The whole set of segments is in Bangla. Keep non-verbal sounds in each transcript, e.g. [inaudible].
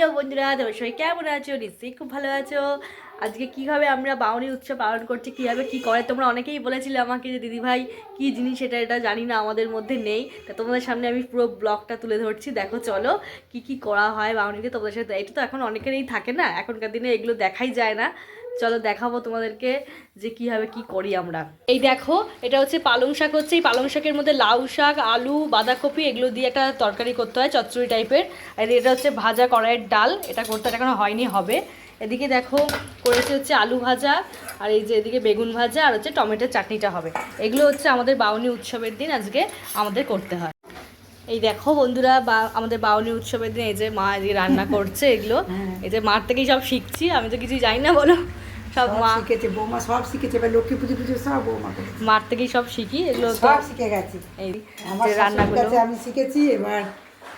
হ্যালো বন্ধুরা সবাই কেমন আছো? নিশ্চয়ই খুব ভালো আছো। আজকে কীভাবে আমরা বাউনি উৎসব পালন করছি, কীভাবে কী করে? তোমরা অনেকেই বলেছিলে আমাকে যে, দিদিভাই, কী জিনিস এটা? এটা জানি না, আমাদের মধ্যে নেই। তা তোমাদের সামনে আমি পুরো ব্লগটা তুলে ধরছি। দেখো, চলো, কি কি করা হয় বাউনিতে তোমাদের সাথে। এটা তো এখন অনেকেরই থাকে না, এখনকার দিনে এগুলো দেখাই যায় না। চলো, দেখাবো তোমাদেরকে যে, কীভাবে কি করি আমরা। এই দেখো, এটা হচ্ছে পালং শাক হচ্ছে। এই পালং শাকের মধ্যে লাউ শাক, আলু, বাঁধাকপি এগুলো দিয়ে একটা তরকারি করতে হয়, চচ্চড়ি টাইপের আর এটা হচ্ছে ভাজা কড়াইয়ের ডাল। এটা করতে এখনও হয়নি, হবে। এদিকে দেখো করেছে হচ্ছে আলু ভাজা আর এই যে এদিকে বেগুন ভাজা আর হচ্ছে টমেটোর চাটনিটা হবে। এগুলো হচ্ছে আমাদের বাউনি উৎসবের দিন আজকে আমাদের করতে হয়। এই দেখো বন্ধুরা বা আমাদের বাউনি উৎসবের দিন এই যে মা এদিকে রান্না করছে এগুলো। এই যে মার থেকেই সব শিখছি আমি তো কিছু জানি না বলো। সব মা শিখেছে বৌমা সব শিখেছে এবার লক্ষ্মী পুজো পুজো সব বৌমা মার থেকেই সব শিখি এগুলো সব শিখে গেছি। এই রান্নাগুলো। আমি শিখেছি এবার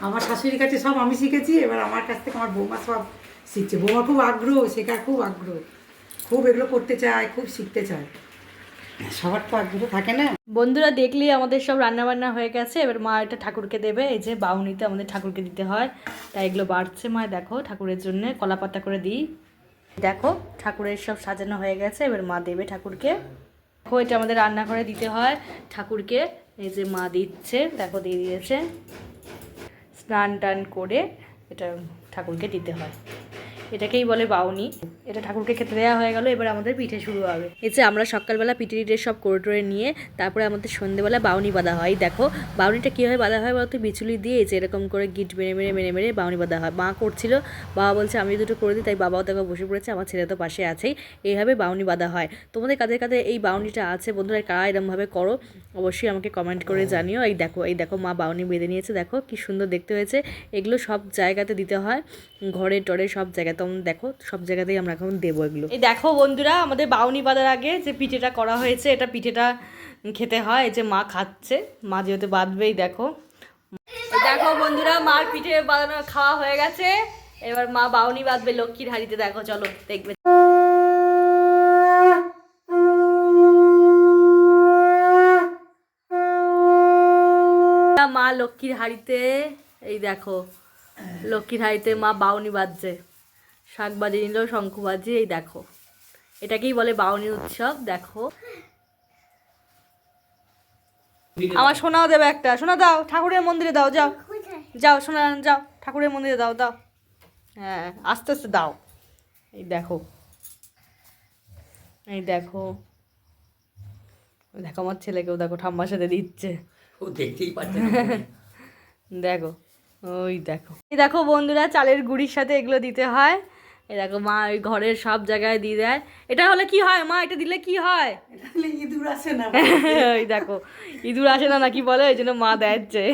আমার শাশুড়ির কাছে সব আমি শিখেছি এবার আমার কাছ থেকে আমার বৌমা সব শিখছে। বৌমা খুব আগ্রহ শেখার খুব আগ্রহ। খুব এগুলো করতে চায়, খুব শিখতে চায়। সবার তো আগ্রহ থাকে না। বন্ধুরা দেখলি আমাদের সব রান্না বান্না হয়ে গেছে। এবার মা এটা ঠাকুরকে দেবে। এই যে বাউনিতে আমাদের ঠাকুরকে দিতে হয়। তাই এগুলো বাড়ছে মা, দেখো ঠাকুরের জন্য। কলা পাতা করে দিই। দেখো ঠাকুরের সব সাজানো হয়ে গেছে। এবার মা দেবে ঠাকুরকে। দেখো এটা আমাদের রান্নাঘরে দিতে হয় ঠাকুরকে। এই যে মা দিচ্ছে, দেখো দিয়ে দিয়েছে। স্নান টান করে এটা ঠাকুরকে দিতে হয়। এটাকেই বলে বাউনি। এটা ঠাকুরকে খেতে দেওয়া হয়ে গেল, এবার আমাদের পিঠে শুরু হবে। এই আমরা সকালবেলা পিঠে টিঠে সব করে টরে নিয়ে তারপরে আমাদের সন্ধ্যেবেলা বাউনি বাঁধা হয়। দেখো, বাউনিটা কীভাবে বাঁধা হয় বলতো বিচুলি দিয়ে যে এরকম করে গিট মেরে মেরে মেরে মেরে বাউনি বাঁধা হয়। মা করছিল, বাবা বলছে, আমি দুটো করে দিই। তাই বাবাও দেখো বসে পড়েছে, আমার ছেলে তো পাশে আছেই এইভাবে বাউনি বাঁধা হয়। তোমাদের কাদের কাদের এই বাউনিটা আছে, বন্ধুরা কারা এরমভাবে করো, অবশ্যই আমাকে কমেন্ট করে জানিও। এই দেখো এই দেখো, মা বাউনি বেঁধে নিয়েছে। দেখো, কি সুন্দর দেখতে হয়েছে। এগুলো সব জায়গাতে দিতে হয়, ঘরে টরে সব জায়গায়। তখন দেখো, সব জায়গাতেই আমরা এখন দেবো এগুলো। এই দেখো বন্ধুরা, আমাদের বাউনি বাঁধার আগে যে পিঠেটা করা হয়েছে, এটা পিঠেটা খেতে হয় যে মা খাচ্ছে, মা যেহেতু বাঁধবেই, দেখো। দেখো বন্ধুরা, মার পিঠে বাঁধানো খাওয়া হয়ে গেছে। এবার মা বাউনি বাঁধবে লক্ষ্মীর হাড়িতে, দেখো, চলো, দেখবে। মা লক্ষ্মীর হাড়িতে, এই দেখো, লক্ষ্মীর হাড়িতে মা বাউনি বাজছে শাক বাজিয়ে নিল শঙ্খ বাজিয়ে এই দেখো। এটাকেই বলে বাউনি উৎসব দেখো। আমার সোনাও দেবে একটা। সোনা দাও ঠাকুরের মন্দিরে দাও যাও। যাও সোনা যাও। ঠাকুরের মন্দিরে দাও দাও। হ্যাঁ আস্তে আস্তে দাও। এই দেখো। এই দেখো। দেখো আমার ছেলেকেও দেখো ঠাম্মার সাথে দিচ্ছে। ও দেখতেই পাচ্ছে [laughs] দেখো ওই দেখো। এই দেখো বন্ধুরা চালের গুঁড়ির সাথে এগুলো দিতে হয়। এই দেখো মা ওই ঘরের সব জায়গায় দিয়ে দেয়। এটা হলে কি হয় মা? এটা দিলে কি হয়? ইঁদুর আসে না। [laughs] ওই দেখো ইঁদুর আসে না নাকি বলে? ওই জন্য মা দিচ্ছে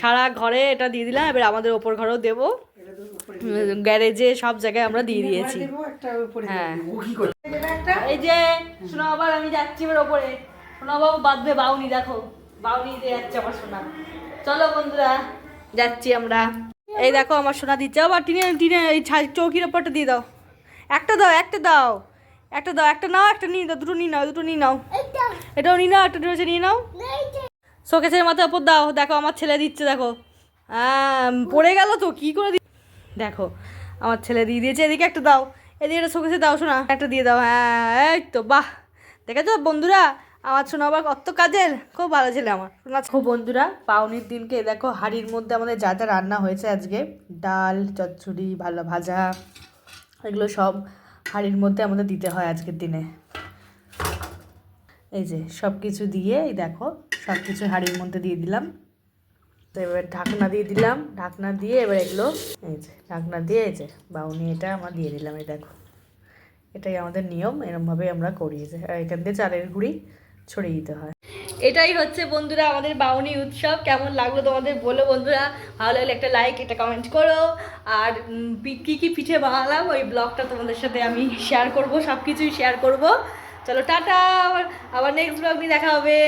সারা ঘরে এটা দিয়ে দিলাম এবার আমাদের ওপর ঘরেও দেবো। গ্যারেজে সব জায়গায় আমরা দিয়ে দিয়েছি। দেবো একটা উপরে হ্যাঁ। ও কি করে? দেবে একটা? এই যে শোনো আবার আমি যাচ্ছি এবার ওপরে। শোনো বাবু বাঁধবে বাউনি দেখো। বাউনি দিয়ে যাচ্ছে আমার সোনা। চলো বন্ধুরা যাচ্ছি আমরা। এই দেখো আমার সোনা দিচ্ছে। আবার টিনে টিনে এই চৌকির ওপরটা দিয়ে দাও। একটা দাও একটা দাও। একটা দাও একটা নাও একটা নিয়ে দাও দুটো নিয়ে নাও দুটো নিয়ে নাও। এটাও নিয়ে নাও একটা রয়েছে নিয়ে নাও। শোকেসের মাথার ওপর দাও। দেখো আমার ছেলে দিচ্ছে দেখো। পড়ে গেল তো কি করে দেখো আমার ছেলে দিয়ে দিয়েছে এদিকে একটা দাও। এদিকে একটা শোকেসে দাও শোনা একটা দিয়ে দাও হ্যাঁ এই তো বাহ। দেখেছ বন্ধুরা? আমার শোনা আবার কত কাজের? খুব ভালো ছেলে আমার। খুব বন্ধুরা পাউনির দিনকে দেখো, হাড়ির মধ্যে আমাদের যা যা রান্না হয়েছে আজকে, ডাল, চচ্চড়ি, ভালো ভাজা, এগুলো সব হাড়ির মধ্যে আমাদের দিতে হয় আজকের দিনে। এই যে সব কিছু দিয়ে, এই দেখো সব কিছু হাঁড়ির মধ্যে দিয়ে দিলাম। তো এবার ঢাকনা দিয়ে দিলাম, ঢাকনা দিয়ে এবার এগুলো, এই যে, ঢাকনা দিয়ে এই যে, বাউনি এটা আমার দিয়ে দিলাম, এই দেখো। এটাই আমাদের নিয়ম এরমভাবে আমরা করি যে, এখান দিয়ে চালের গুঁড়ি ছড়িয়ে দিতে হয়। এটাই হচ্ছে বন্ধুরা আমাদের বাউনি উৎসব। কেমন লাগল তোমাদের বলো বন্ধুরা। ভালো লাগলে একটা লাইক একটা কমেন্ট করো। আর কী, কি পিঠে বানালাম ওই ব্লগটা তোমাদের সাথে আমি শেয়ার করব সব কিছুই শেয়ার করব। চলো টাটা, আবার আবার নেক্সট ব্লগ নিয়ে দেখা হবে।